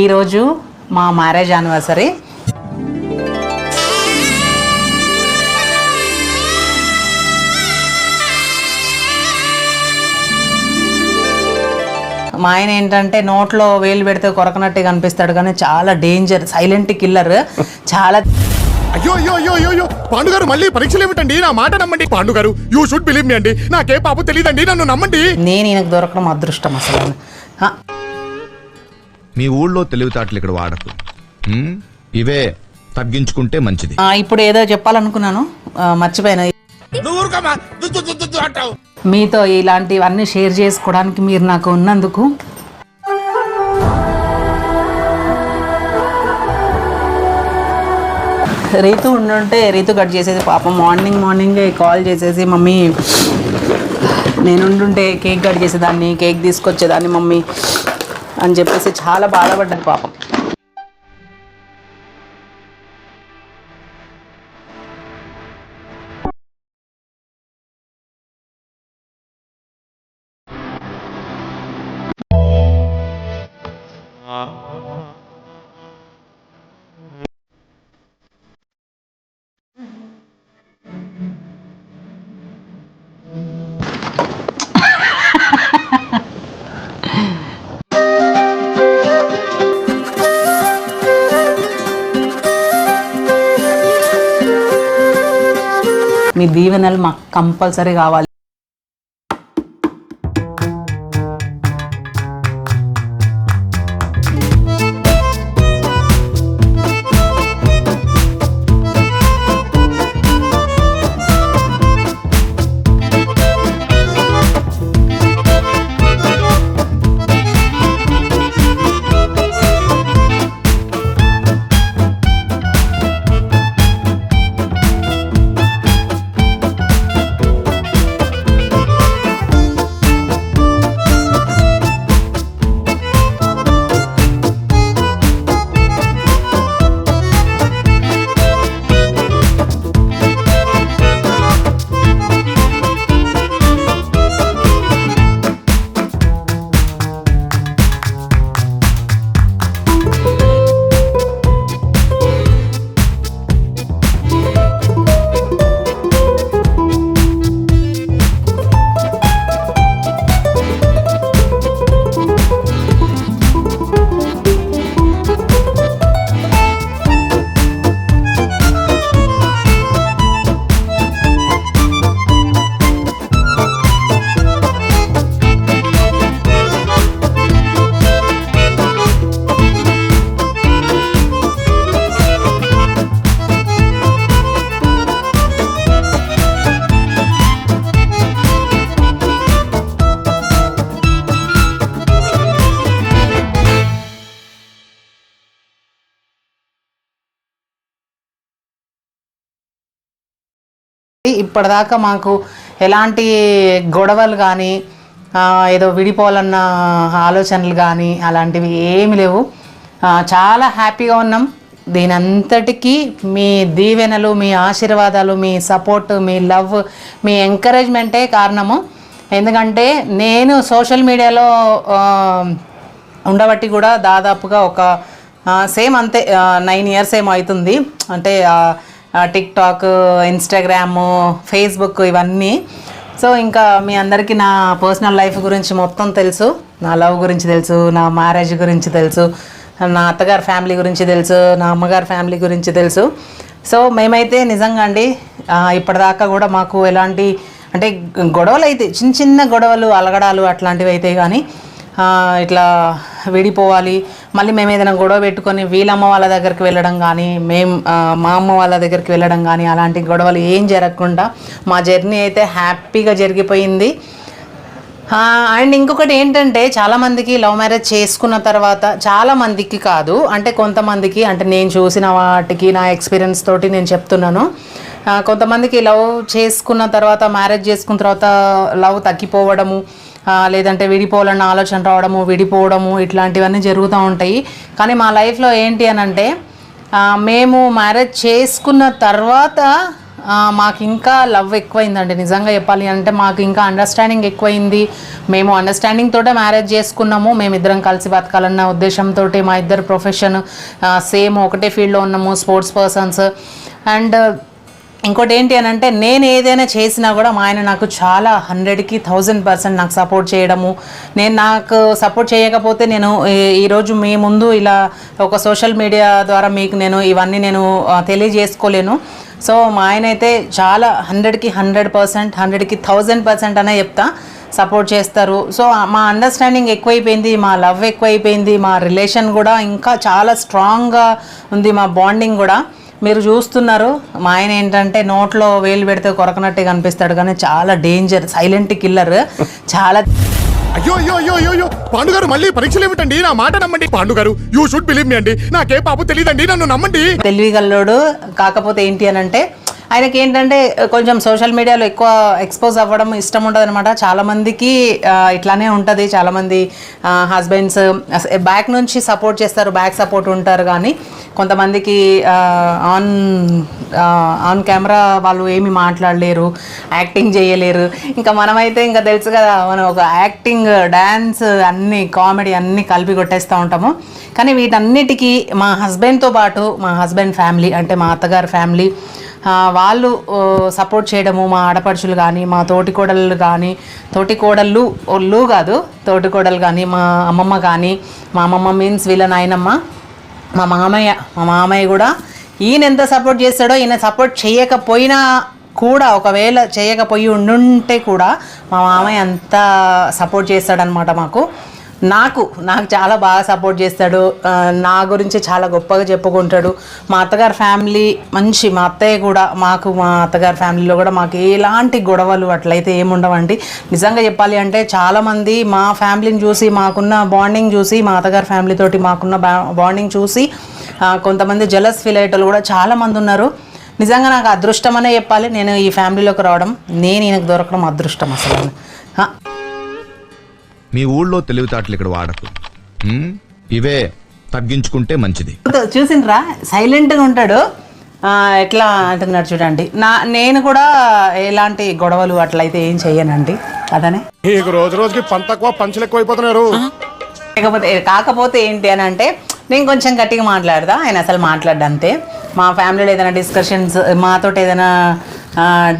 ఈరోజు మా marriage anniversary. మా ఆయన ఏంటంటే నోట్లో వేలు పెడితే కొరకనట్టే కనిపిస్తాడు కానీ చాలా డేంజర్ సైలెంట్ కిల్లర్ చాలా అయ్యో అయ్యో అయ్యో మళ్ళీ పరీక్షలు ఏమిటండి? నా మాట నమ్మండి. పాండు గారు యూ షుడ్ బిలీవ్ మీ అండి. నాకే పాపం తెలియదండి నన్ను నమ్మండి. నేను ఈయనకు దొరకడం అదృష్టం అసలు. మీ ఊళ్ళో తెలివితేటలు ఇక్కడ వాడకు. ఉమ్, ఇవే తగ్గించుకుంటే మంచిది. ఆ, ఇప్పుడు ఏదో చెప్పాలనుకున్నాను. ఆ, మర్చిపోయాను. మీతో ఇలాంటివన్నీ షేర్ చేసుకోవడానికి మీరు నాకు ఉన్నందుకు. రీతు ఉండుంటే రీతు కట్ చేసేది పాపం. మార్నింగ్ మార్నింగే కాల్ చేసేసి మమ్మీ నేను ఉండుంటే కేక్ కట్ చేసేదాన్ని కేక్ తీసుకొచ్చేదాన్ని మమ్మీ. అని చెప్పేసి చాలా బాధపడ్డది పాపం. కంపల్సరీ కావాలి. ఇప్పటిదాకా మాకు ఎలాంటి గొడవలు కానీ ఏదో విడిపోవాలన్న ఆలోచనలు కానీ అలాంటివి ఏమి లేవు. చాలా హ్యాపీగా ఉన్నాం. దీని అంతటికీ మీ దీవెనలు మీ ఆశీర్వాదాలు మీ సపోర్ట్ మీ లవ్ మీ ఎంకరేజ్మెంటే కారణము. ఎందుకంటే నేను సోషల్ మీడియాలో ఉండబట్టి కూడా దాదాపుగా ఒక సేమ్ అంతే నైన్ ఇయర్స్ ఏమో అవుతుంది. అంటే టిక్ టాక్ ఫేస్బుక్ ఇవన్నీ. సో ఇంకా మీ అందరికీ నా పర్సనల్ లైఫ్ గురించి మొత్తం తెలుసు. నా లవ్ గురించి తెలుసు నా మ్యారేజ్ గురించి తెలుసు నా అత్తగారి ఫ్యామిలీ గురించి తెలుసు నా అమ్మగారి ఫ్యామిలీ గురించి తెలుసు. సో మేమైతే నిజంగా అండి ఇప్పటిదాకా కూడా మాకు ఎలాంటి అంటే గొడవలు అయితే చిన్న చిన్న గొడవలు అలగడాలు అట్లాంటివి అయితే కానీ ఇట్లా విడిపోవాలి మళ్ళీ మేము ఏదైనా గొడవ పెట్టుకొని వీళ్ళమ్మ వాళ్ళ దగ్గరికి వెళ్ళడం కానీ మేము మా అమ్మ వాళ్ళ దగ్గరికి వెళ్ళడం కానీ అలాంటి గొడవలు ఏం జరగకుండా మా జర్నీ అయితే హ్యాపీగా జరిగిపోయింది. అండ్ ఇంకొకటి ఏంటంటే చాలామందికి లవ్ మ్యారేజ్ చేసుకున్న తర్వాత చాలామందికి కాదు అంటే కొంతమందికి అంటే నేను చూసిన వాటికి నా ఎక్స్పీరియన్స్ తోటి నేను చెప్తున్నాను. కొంతమందికి లవ్ చేసుకున్న తర్వాత మ్యారేజ్ చేసుకున్న తర్వాత లవ్ తగ్గిపోవడము లేదంటే విడిపోవాలన్న ఆలోచన రావడము విడిపోవడము ఇట్లాంటివన్నీ జరుగుతూ ఉంటాయి. కానీ మా లైఫ్లో ఏంటి అని అంటే మేము మ్యారేజ్ చేసుకున్న తర్వాత మాకు ఇంకా లవ్ ఎక్కువైందండి. నిజంగా చెప్పాలి అంటే మాకు ఇంకా అండర్స్టాండింగ్ ఎక్కువైంది. మేము అండర్స్టాండింగ్ తోటే మ్యారేజ్ చేసుకున్నాము. మేమిద్దరం కలిసి బతకాలన్న ఉద్దేశంతో మా ఇద్దరు ప్రొఫెషన్ సేమ్ ఒకటే ఫీల్డ్లో ఉన్నాము స్పోర్ట్స్ పర్సన్స్ అండ్ ఇంకోటి ఏంటి అని అంటే నేను ఏదైనా చేసినా కూడా మా ఆయన నాకు చాలా హండ్రెడ్కి థౌజండ్ పర్సెంట్ నాకు సపోర్ట్ చేయడము. నేను నాకు సపోర్ట్ చేయకపోతే నేను ఈ- ఈరోజు మీ ముందు ఇలా ఒక సోషల్ మీడియా ద్వారా మీకు నేను ఇవన్నీ నేను తెలియజేసుకోలేను. సో మా ఆయన అయితే చాలా హండ్రెడ్కి హండ్రెడ్ పర్సెంట్ హండ్రెడ్కి థౌజండ్ పర్సెంట్ అనే చెప్తా సపోర్ట్ చేస్తారు. సో మా అండర్స్టాండింగ్ ఎక్కువైపోయింది మా లవ్ ఎక్కువైపోయింది మా రిలేషన్ కూడా ఇంకా చాలా స్ట్రాంగ్గా ఉంది మా బాండింగ్ కూడా. మీరు చూస్తున్నారు మా ఆయన ఏంటంటే నోట్లో వేలు పెడితే కొరకనట్టే కనిపిస్తాడు కానీ చాలా డేంజర్ సైలెంట్ కిల్లర్. చాలా అయ్యో అయ్యో అయ్యో అయ్యో అయ్యో. పాండు గారు మళ్ళీ పరీక్షలు ఏమిటండి? నా మాట నమ్మండి. పాండు గారు యూ షుడ్ బిలీవ్ మీ అండి. నాకే పాపం తెలియదండి నన్ను నమ్మండి. తెలివిగల్లోడు కాకపోతే ఏంటి అని అంటే ఆయనకి ఏంటంటే కొంచెం సోషల్ మీడియాలో ఎక్కువ ఎక్స్పోజ్ అవ్వడం ఇష్టం ఉంటుంది అనమాట చాలామందికి ఇట్లానే ఉంటుంది. చాలామంది హస్బెండ్స్ బ్యాక్ నుంచి సపోర్ట్ చేస్తారు బ్యాక్ సపోర్ట్ ఉంటారు కానీ కొంతమందికి ఆన్ ఆన్ కెమెరా వాళ్ళు ఏమి మాట్లాడలేరు యాక్టింగ్ చేయలేరు. ఇంకా మనమైతే ఇంకా తెలుసు కదా మనం ఒక యాక్టింగ్ డ్యాన్స్ అన్ని కామెడీ అన్నీ కలిపి కొట్టేస్తూ ఉంటాము. కానీ వీటన్నిటికీ మా హస్బెండ్తో పాటు మా హస్బెండ్ ఫ్యామిలీ అంటే మా అత్తగారి ఫ్యామిలీ వాళ్ళు సపోర్ట్ చేయడము మా ఆడపడుచులు కానీ మా తోటికోడళ్ళు కానీ తోటికోడళ్ళు ఒళ్ళు కాదు తోటికోడలు కానీ మా అమ్మమ్మ కానీ మా అమ్మమ్మ మీన్స్ వీళ్ళ నాయనమ్మ మా మామయ్య మా మామయ్య కూడా ఈయన ఎంత సపోర్ట్ చేస్తాడో ఈయన సపోర్ట్ చేయకపోయినా కూడా ఒకవేళ చేయకపోయి ఉండుంటే కూడా మా మామయ్య అంత సపోర్ట్ చేస్తాడనమాట మాకు. నాకు నాకు చాలా బాగా సపోర్ట్ చేస్తాడు. నా గురించి చాలా గొప్పగా చెప్పుకుంటాడు. మా అత్తగారి ఫ్యామిలీ మంచి మా అత్తయ్య కూడా మాకు మా అత్తగారి ఫ్యామిలీలో కూడా మాకు ఎలాంటి గొడవలు అట్లయితే ఏముండవండి నిజంగా చెప్పాలి అంటే చాలామంది మా ఫ్యామిలీని చూసి మాకున్న బాండింగ్ చూసి మా అత్తగారి ఫ్యామిలీతోటి మాకున్న బాండింగ్ చూసి కొంతమంది జలస్ ఫీల్ అయ్యేటోళ్ళు కూడా చాలామంది ఉన్నారు. నిజంగా నాకు అదృష్టం అనే చెప్పాలి. నేను ఈ ఫ్యామిలీలోకి రావడం నేను ఈయనకు దొరకడం అదృష్టం అసలు. మీ ఊళ్ళో తెలివితేటలు ఇక్కడ వాడకు. ఉమ్, ఇవే తగ్గించుకుంటే మంచిది. చూసిండ్రా? సైలెంట్గా ఉంటాడు. ఆ, ఎట్లా అంటున్నాడు చూడండి. నా నేను కూడా ఎలాంటి గొడవలు అట్లయితే ఏం చెయ్యనండి. అదనే నీకు రోజు రోజుకి పంట తక్కువ పంచులు ఎక్కువ అయిపోతున్నారు లేకపోతే కాకపోతే ఏంటి అని అంటే నేను కొంచెం గట్టిగా మాట్లాడదా? ఆయన అసలు మాట్లాడ్డా అంతే మా ఫ్యామిలీలో ఏదైనా డిస్కషన్స్ మాతో ఏదైనా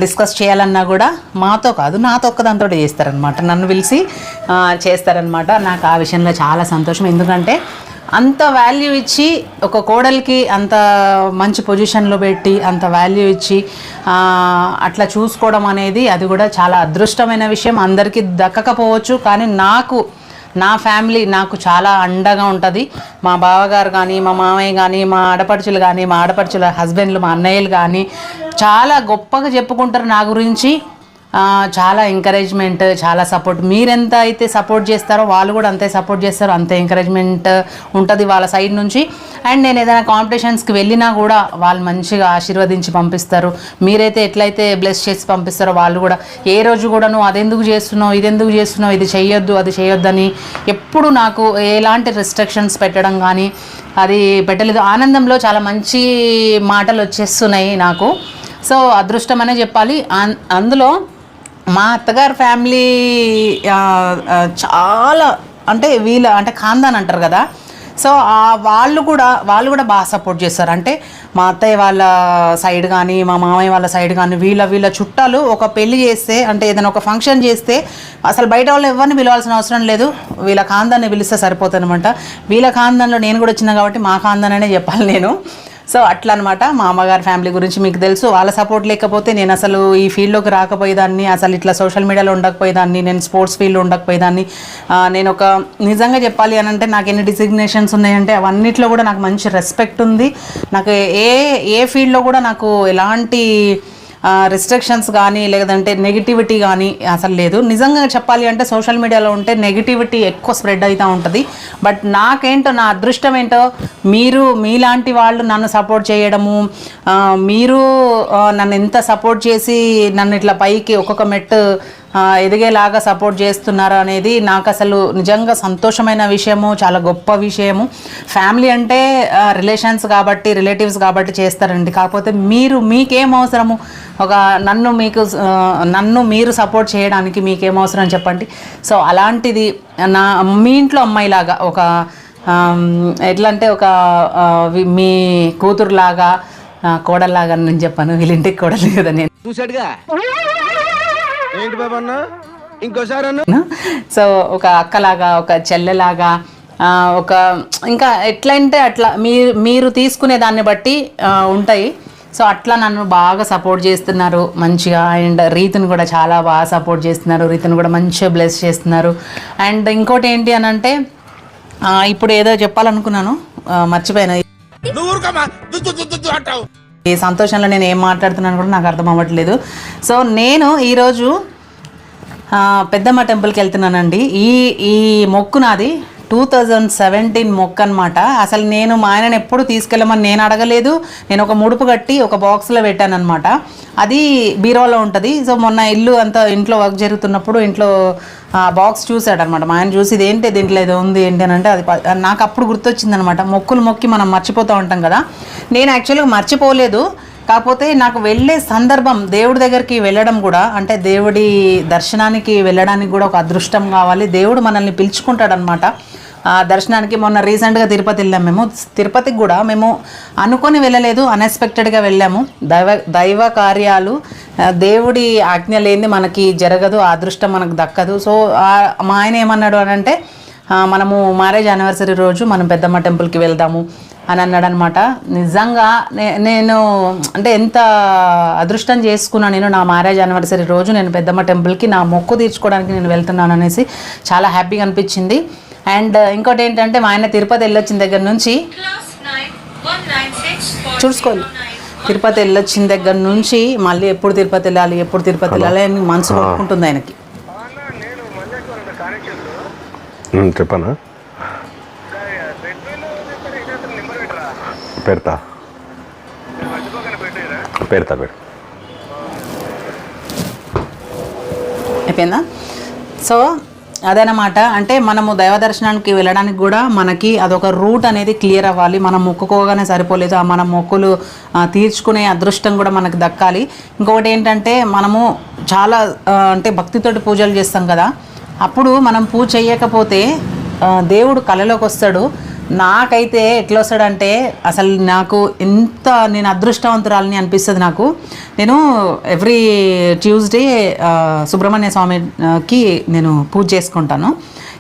డిస్కస్ చేయాలన్నా కూడా మాతో కాదు నాతో ఒక్కదాంతో చేస్తారనమాట నన్ను పిలిచి చేస్తారనమాట నాకు ఆ విషయంలో చాలా సంతోషం. ఎందుకంటే అంత వాల్యూ ఇచ్చి ఒక కోడలికి అంత మంచి పొజిషన్లో పెట్టి అంత వాల్యూ ఇచ్చి అట్లా చూసుకోవడం అనేది అది కూడా చాలా అదృష్టమైన విషయం. అందరికీ దక్కకపోవచ్చు కానీ నాకు నా ఫ్యామిలీ నాకు చాలా అండగా ఉంటుంది. మా బావగారు కానీ మా మామయ్య కానీ మా ఆడపడుచులు కానీ మా ఆడపడుచుల హస్బెండ్లు మా అన్నయ్యలు కానీ చాలా గొప్పగా చెప్పుకుంటారు నా గురించి. చాలా ఎంకరేజ్మెంట్ చాలా సపోర్ట్ మీరెంత అయితే సపోర్ట్ చేస్తారో వాళ్ళు కూడా అంతే సపోర్ట్ చేస్తారు అంతే ఎంకరేజ్మెంట్ ఉంటుంది వాళ్ళ సైడ్ నుంచి. అండ్ నేను ఏదైనా కాంపిటీషన్స్కి వెళ్ళినా కూడా వాళ్ళు మంచిగా ఆశీర్వదించి పంపిస్తారు. మీరైతే ఎట్లయితే బ్లెస్ చేసి పంపిస్తారో వాళ్ళు కూడా. ఏ రోజు కూడా నువ్వు అదెందుకు చేస్తున్నావు ఇది ఎందుకు చేస్తున్నావు ఇది చేయొద్దు అది చేయొద్దని ఎప్పుడు నాకు ఎలాంటి రిస్ట్రిక్షన్స్ పెట్టడం కానీ అది పెట్టలేదు. ఆనందంలో చాలా మంచి మాటలు వచ్చేస్తున్నాయి నాకు. సో అదృష్టం అనే చెప్పాలి. అన్- అందులో మా అత్తగారు ఫ్యామిలీ చాలా అంటే వీళ్ళ అంటే ఖాందాన్ అంటారు కదా. సో ఆ వాళ్ళు కూడా వాళ్ళు కూడా బాగా సపోర్ట్ చేస్తారు. అంటే మా అత్తయ్య వాళ్ళ సైడ్ కానీ మా మామయ్య వాళ్ళ సైడ్ కానీ వీళ్ళ వీళ్ళ చుట్టాలు ఒక పెళ్ళి చేస్తే అంటే ఏదైనా ఒక ఫంక్షన్ చేస్తే అసలు బయట వాళ్ళు ఎవరిని పిలవాల్సిన అవసరం లేదు. వీళ్ళ ఖాందాన్ని పిలిస్తే సరిపోతుంది అనమాట వీళ్ళ ఖాందాన్లో నేను కూడా వచ్చిన కాబట్టి మా ఖాందాన్ అనే చెప్పాలి నేను. సో అట్లా అనమాట మా అమ్మగారి ఫ్యామిలీ గురించి మీకు తెలుసు. వాళ్ళ సపోర్ట్ లేకపోతే నేను అసలు ఈ ఫీల్డ్లోకి రాకపోయేదాన్ని అసలు ఇట్లా సోషల్ మీడియాలో ఉండకపోయేదాన్ని నేను స్పోర్ట్స్ ఫీల్డ్లో ఉండకపోయేదాన్ని. నేను ఒక నిజంగా చెప్పాలి అని అంటే నాకు ఎన్ని డిసిగ్నేషన్స్ ఉన్నాయంటే అవన్నిట్లో కూడా నాకు మంచి రెస్పెక్ట్ ఉంది. నాకు ఏ ఏ ఫీల్డ్లో కూడా నాకు ఎలాంటి రిస్ట్రిక్షన్స్ కానీ లేదంటే నెగిటివిటీ కానీ అసలు లేదు. నిజంగా చెప్పాలి అంటే సోషల్ మీడియాలో ఉంటే నెగిటివిటీ ఎక్కువ స్ప్రెడ్ అవుతూ ఉంటుంది. బట్ నాకేంటో నా అదృష్టం ఏంటో మీరు మీలాంటి వాళ్ళు నన్ను సపోర్ట్ చేయడము మీరు నన్ను ఎంత సపోర్ట్ చేసి నన్ను ఇట్లా పైకి ఒక్కొక్క మెట్టు ఎదిగేలాగా సపోర్ట్ చేస్తున్నారు అనేది నాకు అసలు నిజంగా సంతోషమైన విషయము చాలా గొప్ప విషయము. ఫ్యామిలీ అంటే రిలేషన్స్ కాబట్టి రిలేటివ్స్ కాబట్టి చేస్తారండి. కాకపోతే మీరు మీకేం అవసరము? ఒక నన్ను మీకు నన్ను మీరు సపోర్ట్ చేయడానికి మీకేం అవసరం చెప్పండి. సో అలాంటిది నా మీ ఇంట్లో అమ్మాయిలాగా ఒక ఎట్లా అంటే ఒక మీ కూతురులాగా ఆ, కోడల్లాగా నేను చెప్పాను. వీళ్ళింటికి కూడా కోడలు కదా నేను. చూసాడుగా ఏంటి బాబు అన్న? ఇంకోసారి అన్న. సో ఒక అక్కలాగా ఒక చెల్లెలాగా ఆ, ఒక ఇంకా ఎట్లా అంటే అట్లా మీరు మీరు తీసుకునే దాన్ని బట్టి ఉంటాయి. సో అట్లా నన్ను బాగా సపోర్ట్ చేస్తున్నారు మంచిగా. అండ్ రీతిని కూడా చాలా బాగా సపోర్ట్ చేస్తున్నారు. రీతిని కూడా మంచిగా బ్లెస్ చేస్తున్నారు. అండ్ ఇంకోటి ఏంటి అని అంటే ఆ, ఇప్పుడు ఏదో చెప్పాలనుకున్నాను. మర్చిపోయాను. ఈ సంతోషంలో నేను ఏం మాట్లాడుతున్నాను కూడా నాకు అర్థం అవ్వట్లేదు. సో నేను ఈరోజు పెద్దమ్మ టెంపుల్కి వెళ్తున్నానండి. ఈ ఈ మొక్కు నాది టూ థౌజండ్ సెవెంటీన్ మొక్క అనమాట అసలు నేను మా ఆయనను ఎప్పుడు తీసుకెళ్ళమని నేను అడగలేదు. నేను ఒక ముడుపు కట్టి ఒక బాక్స్లో పెట్టాను అనమాట అది బీరోలో ఉంటుంది. సో మొన్న ఇల్లు అంతా ఇంట్లో వర్క్ జరుగుతున్నప్పుడు ఇంట్లో బాక్స్ చూశాడనమాట మా ఆయన చూసి ఇది ఏంటి దీంట్లో ఏదో ఉంది ఏంటి అని అంటే అది నాకు అప్పుడు గుర్తొచ్చిందనమాట మొక్కులు మొక్కి మనం మర్చిపోతూ ఉంటాం కదా. నేను యాక్చువల్గా మర్చిపోలేదు. కాకపోతే నాకు వెళ్ళే సందర్భం దేవుడి దగ్గరికి వెళ్ళడం కూడా అంటే దేవుడి దర్శనానికి వెళ్ళడానికి కూడా ఒక అదృష్టం కావాలి. దేవుడు మనల్ని పిలుచుకుంటాడనమాట దర్శనానికి మొన్న రీసెంట్గా తిరుపతి వెళ్ళాం మేము. తిరుపతికి కూడా మేము అనుకొని వెళ్ళలేదు అన్ఎక్స్పెక్టెడ్గా వెళ్ళాము. దైవ దైవ కార్యాలు దేవుడి ఆజ్ఞ లేనిది మనకి జరగదు అదృష్టం మనకు దక్కదు. సో మా ఆయన ఏమన్నాడు అని అంటే మనము మ్యారేజ్ యానివర్సరీ రోజు మనం పెద్దమ్మ టెంపుల్కి వెళ్దాము అని అన్నాడు అనమాట నిజంగా నే- నేను అంటే ఎంత అదృష్టం చేసుకున్నాను నేను నా మ్యారేజ్ యానివర్సరీ రోజు నేను పెద్దమ్మ టెంపుల్కి నా మొక్కు తీర్చుకోవడానికి నేను వెళ్తున్నాను అనేసి చాలా హ్యాపీగా అనిపించింది. అండ్ ఇంకోటి ఏంటంటే మా ఆయన తిరుపతి వెళ్ళొచ్చిన దగ్గర నుంచి Class 9, 196, చూసుకోవాలి. తిరుపతి వెళ్ళొచ్చిన దగ్గర నుంచి మళ్ళీ ఎప్పుడు తిరుపతి వెళ్ళాలి ఎప్పుడు తిరుపతి వెళ్ళాలి అని మనసు కొట్టుకుంటుంది ఆయనకి. చెప్పనా? పెడతా. పెడతా పెడతా. అయిపోయిందా? సో అదనమాట. అంటే మనము దైవ దర్శనానికి వెళ్ళడానికి కూడా మనకి అదొక రూట్ అనేది క్లియర్ అవ్వాలి. మనం మొక్కుకోగానే సరిపోలేదు. ఆ మన మొక్కులు తీర్చుకునే అదృష్టం కూడా మనకు దక్కాలి. ఇంకొకటి ఏంటంటే మనము చాలా అంటే భక్తితోటి పూజలు చేస్తాం కదా. అప్పుడు మనం పూజ చేయకపోతే దేవుడు కళలోకి వస్తాడు. నాకైతే ఎట్లా వస్తాడంటే అసలు నాకు ఎంత నేను అదృష్టవంతురాలని అనిపిస్తుంది నాకు. నేను ఎవ్రీ ట్యూస్డే సుబ్రహ్మణ్య స్వామికి నేను పూజ చేసుకుంటాను.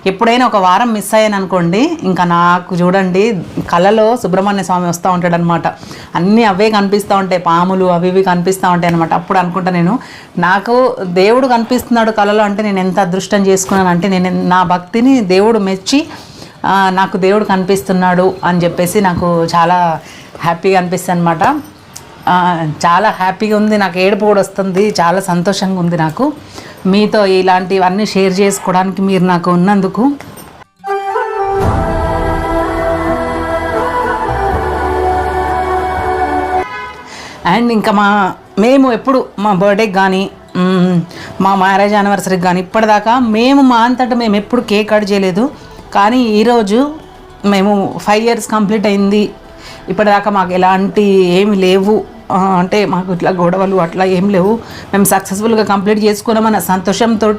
ఎప్పుడైనా ఒక వారం మిస్ అయ్యాను అనుకోండి ఇంకా నాకు చూడండి కళలో సుబ్రహ్మణ్య స్వామి వస్తూ ఉంటాడు అనమాట అన్నీ అవే కనిపిస్తూ ఉంటాయి పాములు అవి ఇవి కనిపిస్తూ ఉంటాయి అనమాట అప్పుడు అనుకుంటా నేను నాకు దేవుడు కనిపిస్తున్నాడు కళలో అంటే నేను ఎంత అదృష్టం చేసుకున్నాను అంటే నేను నా భక్తిని దేవుడు మెచ్చి నాకు దేవుడు కనిపిస్తున్నాడు అని చెప్పేసి నాకు చాలా హ్యాపీగా అనిపిస్తుంది అనమాట చాలా హ్యాపీగా ఉంది నాకు ఏడుపు కూడా వస్తుంది చాలా సంతోషంగా ఉంది నాకు. మీతో ఇలాంటివన్నీ షేర్ చేసుకోవడానికి మీరు నాకు ఉన్నందుకు. అండ్ ఇంకా మా మేము ఎప్పుడు మా బర్త్డేకి కానీ మా మ్యారేజ్ యానివర్సరీకి కానీ ఇప్పటిదాకా మేము మా అంతటా మేము ఎప్పుడు కేక్ కట్ చేయలేదు. కానీ ఈరోజు మేము ఫైవ్ ఇయర్స్ కంప్లీట్ అయింది. ఇప్పటిదాకా మాకు ఎలాంటి ఏమి లేవు. అంటే మాకు ఇట్లా గొడవలు అట్లా ఏం లేవు. మేము సక్సెస్ఫుల్గా కంప్లీట్ చేసుకున్నామన్న సంతోషంతో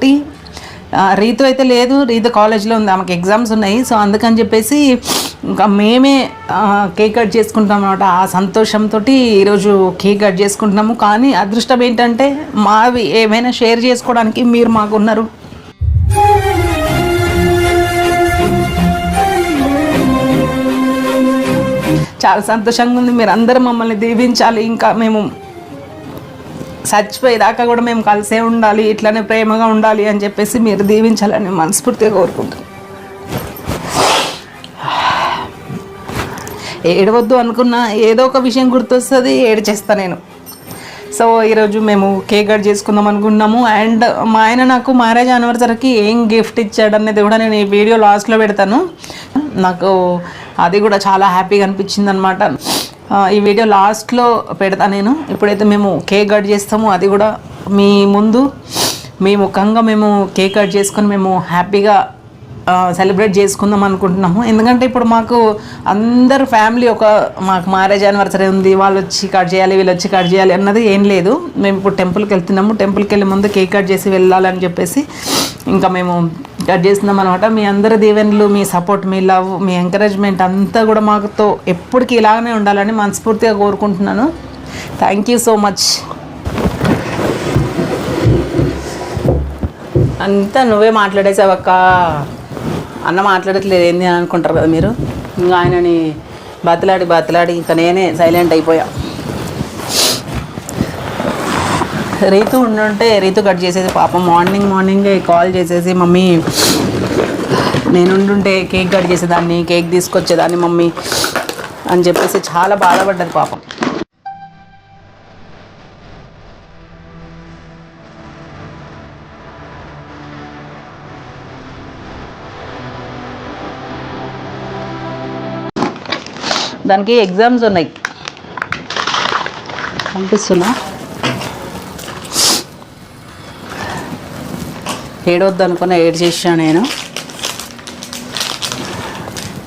రీతు అయితే లేదు. రీతు కాలేజ్లో ఉంది. ఆమెకి ఎగ్జామ్స్ ఉన్నాయి. సో అందుకని చెప్పేసి ఇంకా మేమే కేక్ కట్ చేసుకుంటాం అనమాట ఆ సంతోషంతో ఈరోజు కేక్ కట్ చేసుకుంటున్నాము. కానీ అదృష్టం ఏంటంటే మావి ఏమైనా షేర్ చేసుకోవడానికి మీరు మాకు చాలా సంతోషంగా ఉంది. మీరు అందరూ మమ్మల్ని దీవించాలి. ఇంకా మేము చచ్చిపోయేదాకా కూడా మేము కలిసే ఉండాలి. ఇట్లానే ప్రేమగా ఉండాలి అని చెప్పేసి మీరు దీవించాలని మనస్ఫూర్తిగా కోరుకుంటున్నాను ఏడవద్దు అనుకున్నా ఏదో ఒక విషయం గుర్తొస్తుంది ఏడ్చేస్తా నేను. సో ఈరోజు మేము కేక్ కట్ చేసుకుందాం అనుకున్నాము. అండ్ మా ఆయన నాకు మ్యారేజ్ యానివర్సరీకి ఏం గిఫ్ట్ ఇచ్చాడు అనేది కూడా నేను ఈ వీడియో లాస్ట్లో పెడతాను. నాకు అది కూడా చాలా హ్యాపీగా అనిపించింది అనమాట ఈ వీడియో లాస్ట్లో పెడతా నేను. ఇప్పుడైతే మేము కేక్ కట్ చేస్తాము. అది కూడా మీ ముందు మీ ముఖంగా మేము కేక్ కట్ చేసుకొని మేము హ్యాపీగా సెలబ్రేట్ చేసుకుందాం అనుకుంటున్నాము. ఎందుకంటే ఇప్పుడు మాకు అందరు ఫ్యామిలీ ఒక మాకు మ్యారేజ్ యానివర్సరీ ఉంది వాళ్ళు వచ్చి కట్ చేయాలి వీళ్ళు వచ్చి కట్ చేయాలి అన్నది ఏం లేదు. మేము ఇప్పుడు టెంపుల్కి వెళ్తున్నాము. టెంపుల్కి వెళ్ళే ముందు కేక్ కట్ చేసి వెళ్ళాలని చెప్పేసి ఇంకా మేము కట్ చేస్తున్నాం అనమాట మీ అందరి దీవెనలు మీ సపోర్ట్ మీ లవ్ మీ ఎంకరేజ్మెంట్ అంతా కూడా మాకుతో ఎప్పటికీ ఇలాగనే ఉండాలని మనస్ఫూర్తిగా కోరుకుంటున్నాను. థ్యాంక్ యూ సో మచ్ అంతా నువ్వే మాట్లాడేసావక్క. అన్న మాట్లాడట్లేదు ఏంది అని అనుకుంటారు కదా మీరు? ఇంకా ఆయనని బతలాడి బతలాడి ఇంకా నేనే సైలెంట్ అయిపోయా. రీతు ఉండుంటే రీతు కట్ చేసేది పాపం. మార్నింగ్ మార్నింగే కాల్ చేసేసి మమ్మీ నేను ఉండుంటే కేక్ కట్ చేసేదాన్ని కేక్ తీసుకొచ్చేదాన్ని మమ్మీ అని చెప్పేసి చాలా బాధపడ్డది పాపం. దానికి ఎగ్జామ్స్ ఉన్నాయి. పంపిస్తున్నా. ఏడవద్దు అనుకున్న ఏడు చేసా నేను.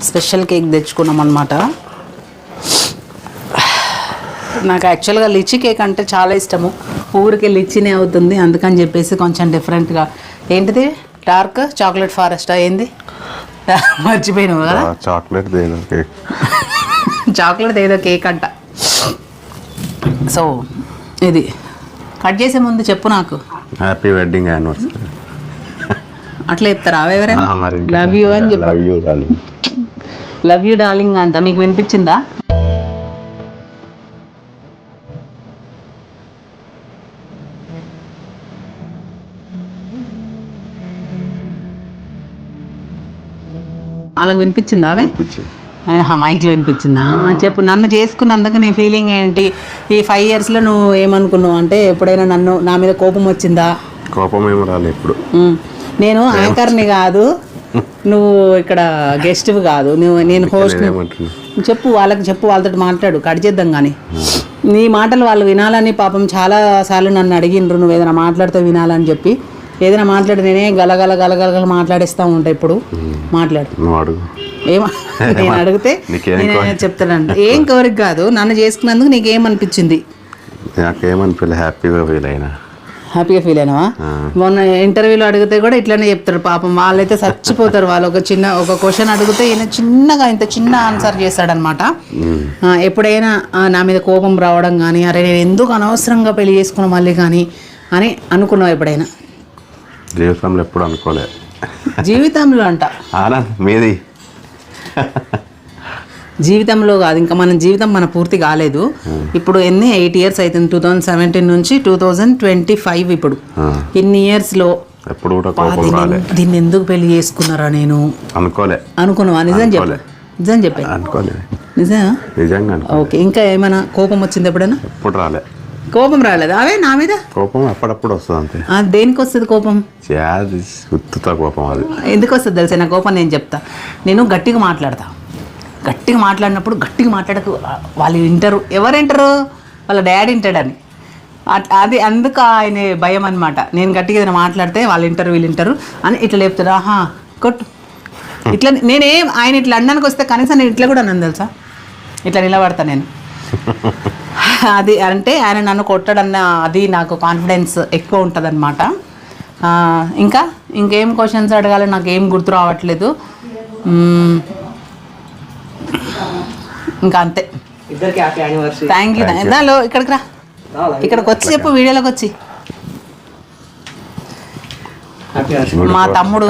స్పెషల్ కేక్ తెచ్చుకున్నాం అనమాట నాకు యాక్చువల్గా లిచీ కేక్ అంటే చాలా ఇష్టము. ఊరికి లిచ్చినే అవుతుంది అందుకని చెప్పేసి కొంచెం డిఫరెంట్గా ఏంటిది? డార్క్ చాక్లెట్ ఫారెస్టా? ఏంది? మర్చిపోయినావు కదా? Chocolate cake? చాక్లెట్ ఏదో కేక్ అంట. సో ఇది. కట్ చేసే ముందు చెప్పు నాకు. హ్యాపీ వెడ్డింగ్ యానివర్సరీ అట్లా చెప్తారా? ఎవరైనా? లవ్ యూ అని చెప్పు. లవ్ యూ డార్లింగ్ అంత మీకు వినిపించిందా? అలా వినిపించిందా అవే? మైక్లో వినిపించిందా? ఆ, చెప్పు నన్ను చేసుకున్నందుకు నీ ఫీలింగ్ ఏంటి? ఈ ఫైవ్ ఇయర్స్లో నువ్వు ఏమనుకున్నావు? అంటే ఎప్పుడైనా నన్ను నా మీద కోపం వచ్చిందా? కోపం ఏమి రాలే ఇప్పుడు. నేను యాంకర్ని కాదు నువ్వు ఇక్కడ గెస్ట్వి కాదు. నువ్వు నేను హోస్ట్ చెప్పు వాళ్ళకి చెప్పు వాళ్ళతో మాట్లాడు కట్ చేద్దాం కానీ నీ మాటలు వాళ్ళు వినాలని పాపం చాలా సార్లు నన్ను అడిగిండ్రు నువ్వు ఏదైనా మాట్లాడితే వినాలని చెప్పి. ఏదైనా మాట్లాడి నేనే గలగల గలగల మాట్లాడిస్తూ ఉంటా ఇప్పుడు. మాట్లాడు. నువ్వు అడుగు. ఏమ నేను అడిగితే నీకేం? చెప్తానండి. ఏం కోరిక కాదు. నన్ను చేసుకున్నందుకు నీకేమనిపించింది? నాకేమనిపించలే హ్యాపీగా ఫీల్ అయినా. హ్యాపీగా ఫీల్ అయినావా? మొన్న ఇంటర్వ్యూలో అడిగితే కూడా ఇట్లానే చెప్తారు. పాపం వాళ్ళైతే చచ్చిపోతారు. వాళ్ళు ఒక చిన్న ఒక క్వశ్చన్ అడిగితే ఈయన చిన్నగా ఇంత చిన్న ఆన్సర్ చేస్తాడనమాట ఆ, ఎప్పుడైనా నా మీద కోపం రావడం కానీ అరే నేను ఎందుకు అనవసరంగా పెళ్ళి చేసుకున్న మళ్ళీ కానీ అని అనుకున్నావు ఎప్పుడైనా? జీవితంలో ఎప్పుడు అనుకోలే. జీవితంలో అంట. ఆనంద్ మీది? జీవితంలో కాదు ఇంకా మన జీవితం మన పూర్తి కాలేదు. ఇప్పుడు ఎన్ని? ఎయిట్ ఇయర్స్ అవుతుంది టూ థౌజండ్ సెవెంటీన్ నుంచి టూ థౌజండ్ ట్వంటీ ఫైవ్ ఇప్పుడు. ఇన్ని ఇయర్స్లో ఎప్పుడు కూడా దీన్ని ఎందుకు పెళ్ళి చేసుకున్నారా నేను? అనుకోలే. అనుకున్నావా? నిజం చెప్పు. అనుకోలే. నిజం చెప్పే అనుకోలే. నిజమా? నిజంగా ఓకే ఇంకా ఏమైనా కోపం వచ్చింది ఎప్పుడైనా? ఎప్పుడు రాలే. కోపం రాలేదు? అవే నా మీద? కోపం అప్పుడప్పుడు వస్తుంది అంతే. ఆ, దేనికి వస్తుంది కోపం? ఉత్తుత కోపం అది. ఎందుకు వస్తుంది తెలుసా? నా కోపం నేను చెప్తా. నేను గట్టిగా మాట్లాడతా. గట్టిగా మాట్లాడినప్పుడు గట్టిగా మాట్లాడకు. వాళ్ళు వింటారు. ఎవరు వింటారు? వాళ్ళ డాడీ వింటాడని అట్- అది అందుకు ఆయన భయం అనమాట నేను గట్టిగా ఏదైనా మాట్లాడితే వాళ్ళు వింటారు వీళ్ళు వింటారు అని ఇట్లా లేపుతారు. ఆహా కొట్టు. ఇట్లా నేనేం ఆయన ఇట్లా అన్నానికి వస్తే కనీసం నేను ఇట్లా కూడా అన్నాను తెలుసా? ఇట్లా నిలబడతా నేను. అది అంటే ఆయన నన్ను కొట్టడన్న అది నాకు కాన్ఫిడెన్స్ ఎక్కువ ఉంటుంది అనమాట ఇంకా ఇంకేం క్వశ్చన్స్ అడగాలి నాకు ఏం గుర్తు రావట్లేదు. ఇంకా అంతే. ఇద్దరికి హ్యాపీ యానివర్సరీ థ్యాంక్ యూ దాలో ఇక్కడికి రా. ఇక్కడికి వచ్చి చెప్పు వీడియోలోకి వచ్చి. హ్యాపీ మా తమ్ముడు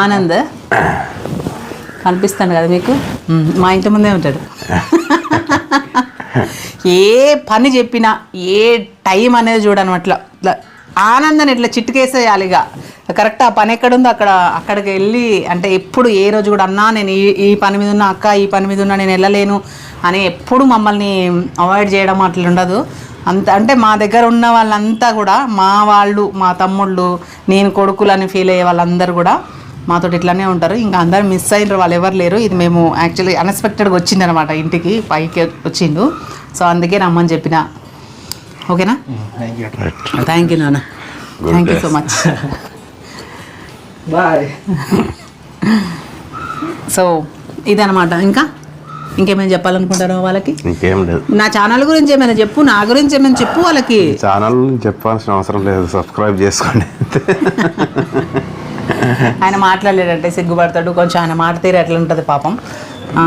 ఆనంద్. కనిపిస్తాను కదా మీకు. మా ఇంటి ముందే ఉంటాడు. ఏ పని చెప్పినా ఏ టైం అనేది చూడను అట్లా. ఆనందాన్ని ఇట్లా చిట్టుకేసేయాలి ఇక. కరెక్ట్ ఆ పని ఎక్కడుందో అక్కడ అక్కడికి వెళ్ళి అంటే ఎప్పుడు ఏ రోజు కూడా అన్నా నేను ఈ ఈ పని మీద ఉన్నా అక్క ఈ పని మీద ఉన్నా నేను వెళ్ళలేను అని ఎప్పుడు మమ్మల్ని అవాయిడ్ చేయడం అట్లా ఉండదు. అంత అంటే మా దగ్గర ఉన్న వాళ్ళంతా కూడా మా వాళ్ళు మా తమ్ముళ్ళు నేను కొడుకులని ఫీల్ అయ్యే వాళ్ళందరూ కూడా మాతో ఇట్లానే ఉంటారు. ఇంకా అందరు మిస్ అయినారు వాళ్ళు ఎవరు లేరు. ఇది మేము యాక్చువల్లీ అన్ఎక్స్పెక్టెడ్గా వచ్చింది అనమాట ఇంటికి పైకి వచ్చిండు. సో అందుకే రమ్మని చెప్పిన. ఓకేనా? థ్యాంక్ యూ నాన్న. Thank you. So much bye so ఇదనమాట ఇంకా? ఇంకేమైనా చెప్పాలనుకుంటారో వాళ్ళకి? ఇంకేం లేదు. నా ఛానల్ గురించి ఏమైనా చెప్పు? నా గురించి ఏమైనా చెప్పు వాళ్ళకి? ఛానల్ చెప్పాల్సిన అవసరం లేదు. సబ్స్క్రైబ్ చేసుకోండి. ఆయన మాట్లాడలేడంటే సిగ్గుపడతాడు. కొంచెం ఆయన మాట తీరు ఎట్లా ఉంటుంది పాపం. ఆ,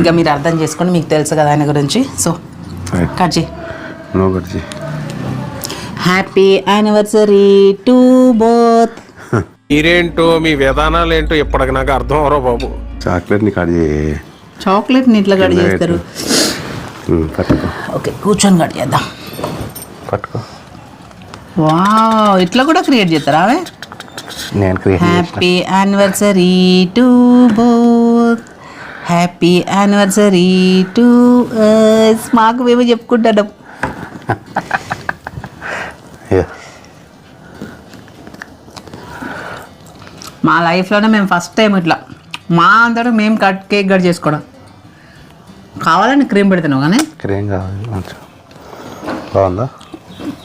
ఇక మీరు అర్థం చేసుకోండి మీకు తెలుసు కదా ఆయన గురించి. సో కట్ చేయి. హ్యాపీ యానివర్సరీ టు బోత్ మీరేంటో మీ విధానాలు ఏంటో ఇప్పటికి నాకు అర్థం అవరో బాబు. చాక్లెట్ని కట్ చేయి. చాక్లెట్ ఇట్లా కట్ చేస్తారు? పట్టుకో. ఓకే కూర్చొని కట్ చేద్దాం. పట్టుకో. వా ఇట్లా కూడా క్రియేట్ చేస్తారా అవే నేను create happy anniversary to both happy anniversary to మాకు మేము చెప్పుకుంటాం. Yeah. మా లైఫ్లోనే మేము ఫస్ట్ టైం ఇట్లా. మా అందరూ మేము కట్ కేక్ కట్ చేసుకోవడం. కావాలని క్రీమ్ పెడుతున్నావు కానీ? క్రీమ్ కావాలి బాగుందా?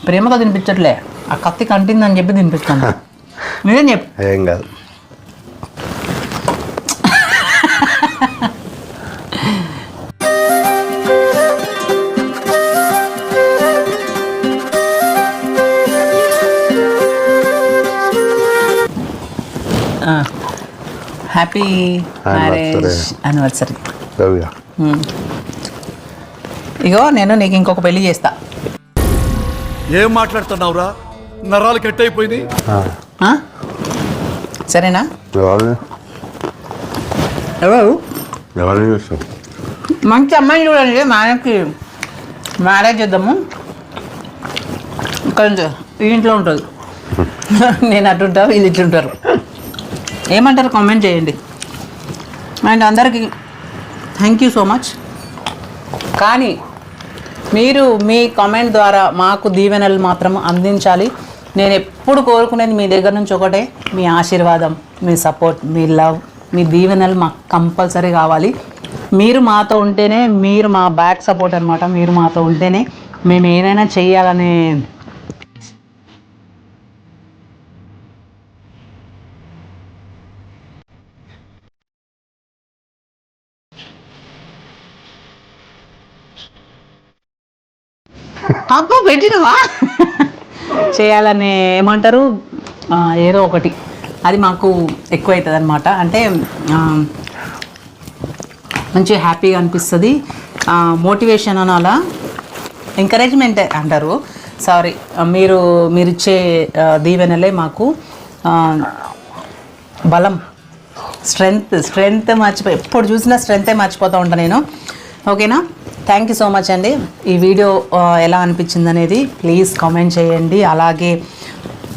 ప్రేమగా తినిపించట్లే. ఆ కత్తి కంటిందని చెప్పి తినిపిస్తాను. మీరేం చెప్పు. ఏం కాదు. హ్యాపీ మ్యారేజ్ యానివర్సరీ రవిగా ఇగో నేను నీకు ఇంకొక పెళ్ళి చేస్తా. ఏం మాట్లాడుతున్నావురా? నరాలు కట్ అయిపోయింది ఆ? సరేనా? ఎవరు? మంచి అమ్మాయిని చూడండి మనకి మ్యారేజ్ చేద్దాము. ఇక్కడ ఈ ఇంట్లో ఉంటుంది. నేను అటు ఉంటా వీళ్ళు ఇటు ఉంటారు. ఏమంటారు? కామెంట్ చేయండి. అండ్ అందరికీ థ్యాంక్ యూ సో మచ్ కానీ మీరు మీ కామెంట్ ద్వారా మాకు దీవెనలు మాత్రం అందించాలి. నేను ఎప్పుడు కోరుకునేది మీ దగ్గర నుంచి ఒకటే మీ ఆశీర్వాదం మీ సపోర్ట్ మీ లవ్ మీ దీవెనలు మాకు కంపల్సరీ కావాలి. మీరు మాతో ఉంటేనే మీరు మా బ్యాక్ సపోర్ట్ అనమాట మీరు మాతో ఉంటేనే మేము ఏదైనా చెయ్యాలనే అబ్బో పెట్టినవా? చేయాలని ఏమంటారు? ఏదో ఒకటి. అది మాకు ఎక్కువ అవుతుంది అనమాట అంటే మంచి హ్యాపీగా అనిపిస్తుంది. మోటివేషన్ అనాలా ఎంకరేజ్మెంట్ అంటారు. సారీ మీరు మీరు ఇచ్చే దీవెనలే మాకు బలం. స్ట్రెంగ్త్ స్ట్రెంగ్త్ మర్చిపోయి ఎప్పుడు చూసినా స్ట్రెంగ్తే మర్చిపోతూ ఉంటాను నేను. ఓకేనా? థ్యాంక్ యూ సో మచ్ అండి ఈ వీడియో ఎలా అనిపించింది అనేది ప్లీజ్ కామెంట్ చేయండి. అలాగే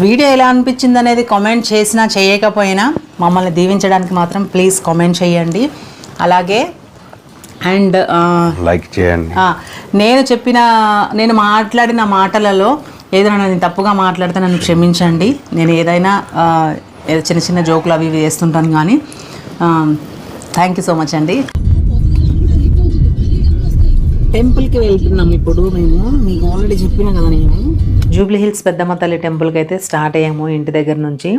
వీడియో ఎలా అనిపించింది అనేది కామెంట్ చేసినా చేయకపోయినా మమ్మల్ని దీవించడానికి మాత్రం ప్లీజ్ కామెంట్ చేయండి. అలాగే అండ్ లైక్ చేయండి. నేను చెప్పిన నేను మాట్లాడిన మాటలలో ఏదైనా నేను తప్పుగా మాట్లాడితే నన్ను క్షమించండి. నేను ఏదైనా చిన్న చిన్న జోకులు అవి ఇవి వేస్తుంటాను కానీ థ్యాంక్ యూ సో మచ్ అండి టెంపుల్కి వెళ్తున్నాం ఇప్పుడు మేము. మీకు ఆల్రెడీ చెప్పిన కదా నేను. జూబ్లీ హిల్స్ పెద్దమ్మ తల్లి టెంపుల్కి అయితే స్టార్ట్ అయ్యాము ఇంటి దగ్గర నుంచి.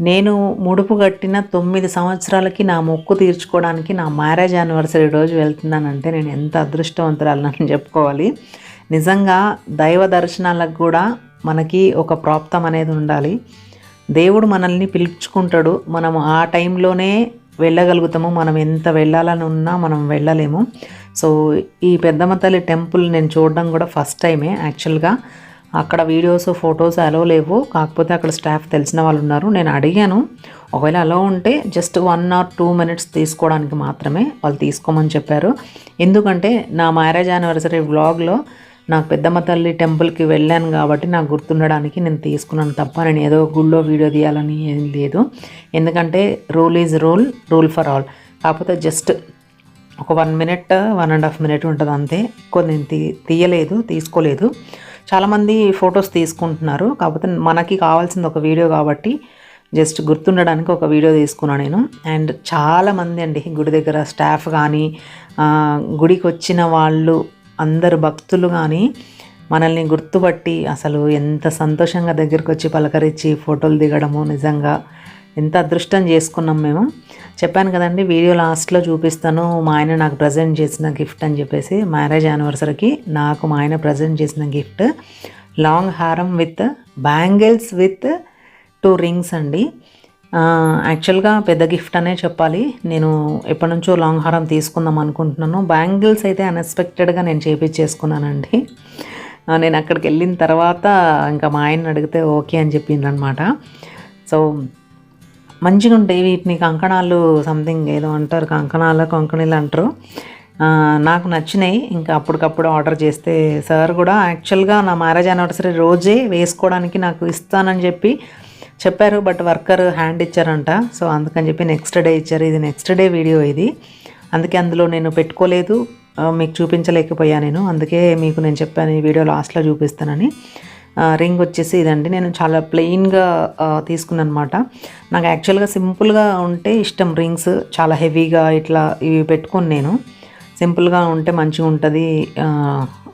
నేను ముడుపు కట్టిన తొమ్మిది సంవత్సరాలకి నా మొక్కు తీర్చుకోవడానికి నా మ్యారేజ్ యానివర్సరీ రోజు వెళ్తున్నానంటే నేను ఎంత అదృష్టవంతురాలని చెప్పుకోవాలి. నిజంగా దైవ దర్శనాలకు కూడా మనకి ఒక ప్రాప్తం అనేది ఉండాలి. దేవుడు మనల్ని పిలుచుకుంటాడు. మనం ఆ టైంలోనే వెళ్ళగలుగుతాము. మనం ఎంత వెళ్ళాలని ఉన్నా మనం వెళ్ళలేము. సో ఈ పెద్దమ్మ తల్లి టెంపుల్ నేను చూడడం కూడా ఫస్ట్ టైమే యాక్చువల్గా. అక్కడ వీడియోస్ ఫొటోస్ అలో లేవు. కాకపోతే అక్కడ స్టాఫ్ తెలిసిన వాళ్ళు ఉన్నారు. నేను అడిగాను. ఒకవేళ అలో ఉంటే just one or two minutes తీసుకోవడానికి మాత్రమే వాళ్ళు తీసుకోమని చెప్పారు. ఎందుకంటే నా మ్యారేజ్ యానివర్సరీ వ్లాగ్లో నాకు పెద్దమ్మ తల్లి టెంపుల్కి వెళ్ళాను కాబట్టి నాకు గుర్తుండడానికి నేను తీసుకున్నాను తప్ప నేను ఏదో గుళ్ళో వీడియో తీయాలని ఏం లేదు. ఎందుకంటే rule is rule rule for all. కాకపోతే జస్ట్ ఒక one minute one and half minute ఉంటుంది అంతే. కొన్ని నేను తీ తీయలేదు తీసుకోలేదు. చాలామంది ఫొటోస్ తీసుకుంటున్నారు. కాకపోతే మనకి కావాల్సింది ఒక వీడియో కాబట్టి జస్ట్ గుర్తుండడానికి ఒక వీడియో తీసుకున్నాను నేను. అండ్ చాలామంది అండి గుడి దగ్గర స్టాఫ్ కానీ గుడికి వచ్చిన వాళ్ళు అందరు భక్తులు కానీ మనల్ని గుర్తుపట్టి అసలు ఎంత సంతోషంగా దగ్గరికి వచ్చి పలకరించి ఫోటోలు దిగడము నిజంగా ఎంత అదృష్టం చేసుకున్నాం మేము. చెప్పాను కదండి వీడియో లాస్ట్లో చూపిస్తాను మా ఆయన నాకు ప్రజెంట్ చేసిన గిఫ్ట్ అని చెప్పేసి మ్యారేజ్ యానివర్సరీకి నాకు మా ఆయన ప్రజెంట్ చేసిన గిఫ్ట్ లాంగ్ హారం with bangles with two rings అండి. యాక్చువల్గా పెద్ద గిఫ్ట్ అనే చెప్పాలి. నేను ఎప్పటి నుంచో లాంగ్ హారం తీసుకుందాం అనుకుంటున్నాను. బ్యాంగిల్స్ అయితే అన్ఎక్స్పెక్టెడ్గా నేను చేపించేసుకున్నానండి. నేను అక్కడికి వెళ్ళిన తర్వాత ఇంకా మా ఆయన అడిగితే ఓకే అని చెప్పిండ్రనమాట సో మంచిగా ఉంటాయి. వీటిని కంకణాలు సంథింగ్ ఏదో అంటారు. కంకణాలు కొంకణీలు అంటారు. నాకు నచ్చినాయి. ఇంకా అప్పటికప్పుడు ఆర్డర్ చేస్తే సార్ కూడా యాక్చువల్గా నా మ్యారేజ్ యానివర్సరీ రోజే వేసుకోవడానికి నాకు ఇస్తానని చెప్పి చెప్పారు. బట్ వర్కర్ హ్యాండ్ ఇచ్చారంట. సో అందుకని చెప్పి నెక్స్ట్ డే ఇచ్చారు. ఇది నెక్స్ట్ డే వీడియో ఇది. అందుకే అందులో నేను పెట్టుకోలేదు. మీకు చూపించలేకపోయా నేను. అందుకే మీకు నేను చెప్పాను ఈ వీడియో లాస్ట్లో చూపిస్తానని. రింగ్ వచ్చేసి ఇదండి. నేను చాలా ప్లెయిన్గా తీసుకున్నాను అనమాట నాకు యాక్చువల్గా సింపుల్గా ఉంటే ఇష్టం రింగ్స్. చాలా హెవీగా ఇట్లా ఇవి పెట్టుకుని నేను. సింపుల్గా ఉంటే మంచిగా ఉంటుంది.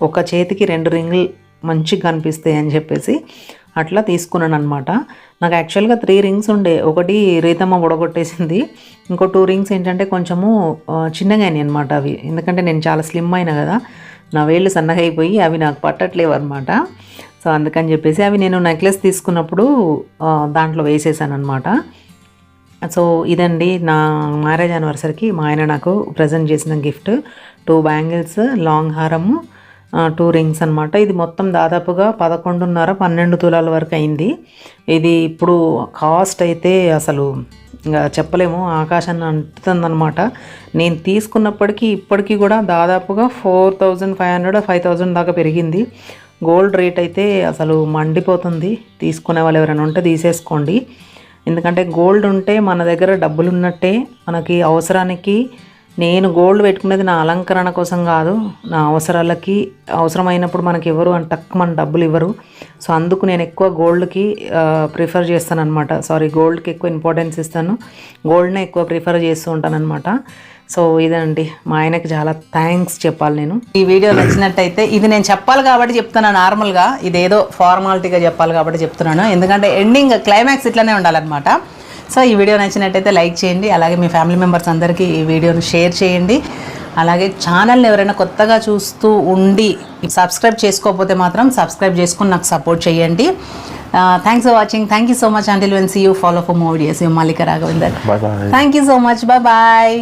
ఒక చేతికి రెండు రింగులు మంచిగా కనిపిస్తాయి అని చెప్పేసి అట్లా తీసుకున్నాను అనమాట నాకు యాక్చువల్గా త్రీ రింగ్స్ ఉండే. ఒకటి రీతమ్మ ఉడగొట్టేసింది ఇంకో టూ రింగ్స్ ఏంటంటే కొంచెము చిన్నగా అయినాయి అనమాట అవి. ఎందుకంటే నేను చాలా స్లిమ్ అయినా కదా. నా వేళ్ళు సన్నగా అయిపోయి అవి నాకు పట్టట్లేవు అనమాట సో అందుకని చెప్పేసి అవి నేను నెక్లెస్ తీసుకున్నప్పుడు దాంట్లో వేసేసాను అనమాట సో ఇదండి నా మ్యారేజ్ యానివర్సరీకి మా ఆయన నాకు ప్రజెంట్ చేసిన గిఫ్ట్ టూ బ్యాంగిల్స్ లాంగ్ హారము టూ రింగ్స్ అనమాట ఇది మొత్తం దాదాపుగా పదకొండున్నర పన్నెండు తులాల వరకు అయింది. ఇది ఇప్పుడు కాస్ట్ అయితే అసలు ఇంకా చెప్పలేము ఆకాశాన్ని అంటుతుందనమాట నేను తీసుకున్నప్పటికీ ఇప్పటికీ కూడా దాదాపుగా four thousand five hundred five thousand దాకా పెరిగింది. గోల్డ్ రేట్ అయితే అసలు మండిపోతుంది. తీసుకునే వాళ్ళు ఎవరైనా ఉంటే తీసేసుకోండి. ఎందుకంటే గోల్డ్ ఉంటే మన దగ్గర డబ్బులు ఉన్నట్టే మనకి అవసరానికి. నేను గోల్డ్ పెట్టుకునేది నా అలంకరణ కోసం కాదు నా అవసరాలకి అవసరమైనప్పుడు మనకి ఎవరు అని తక్కువ మన డబ్బులు ఇవ్వరు. సో అందుకు నేను ఎక్కువ గోల్డ్కి ప్రిఫర్ చేస్తాను అనమాట సారీ గోల్డ్కి ఎక్కువ ఇంపార్టెన్స్ ఇస్తాను. గోల్డ్నే ఎక్కువ ప్రిఫర్ చేస్తూ ఉంటాను అనమాట సో ఇదండి. మా ఆయనకి చాలా థ్యాంక్స్ చెప్పాలి నేను. ఈ వీడియో నచ్చినట్టయితే ఇది నేను చెప్పాలి కాబట్టి చెప్తున్నాను నార్మల్గా. ఇదేదో ఫార్మాలిటీగా చెప్పాలి కాబట్టి చెప్తున్నాను. ఎందుకంటే ఎండింగ్ క్లైమాక్స్ ఇట్లానే ఉండాలన్నమాట. సో ఈ వీడియో నచ్చినట్టయితే లైక్ చేయండి. అలాగే మీ ఫ్యామిలీ మెంబర్స్ అందరికీ ఈ వీడియోని షేర్ చేయండి. అలాగే ఛానల్ని ఎవరైనా కొత్తగా చూస్తూ ఉండి సబ్స్క్రైబ్ చేసుకోకపోతే మాత్రం సబ్స్క్రైబ్ చేసుకుని నాకు సపోర్ట్ చేయండి. Thanks for watching thank you so much until when see you follow for more videos you Mallika Raghavender. Thank you so much bye bye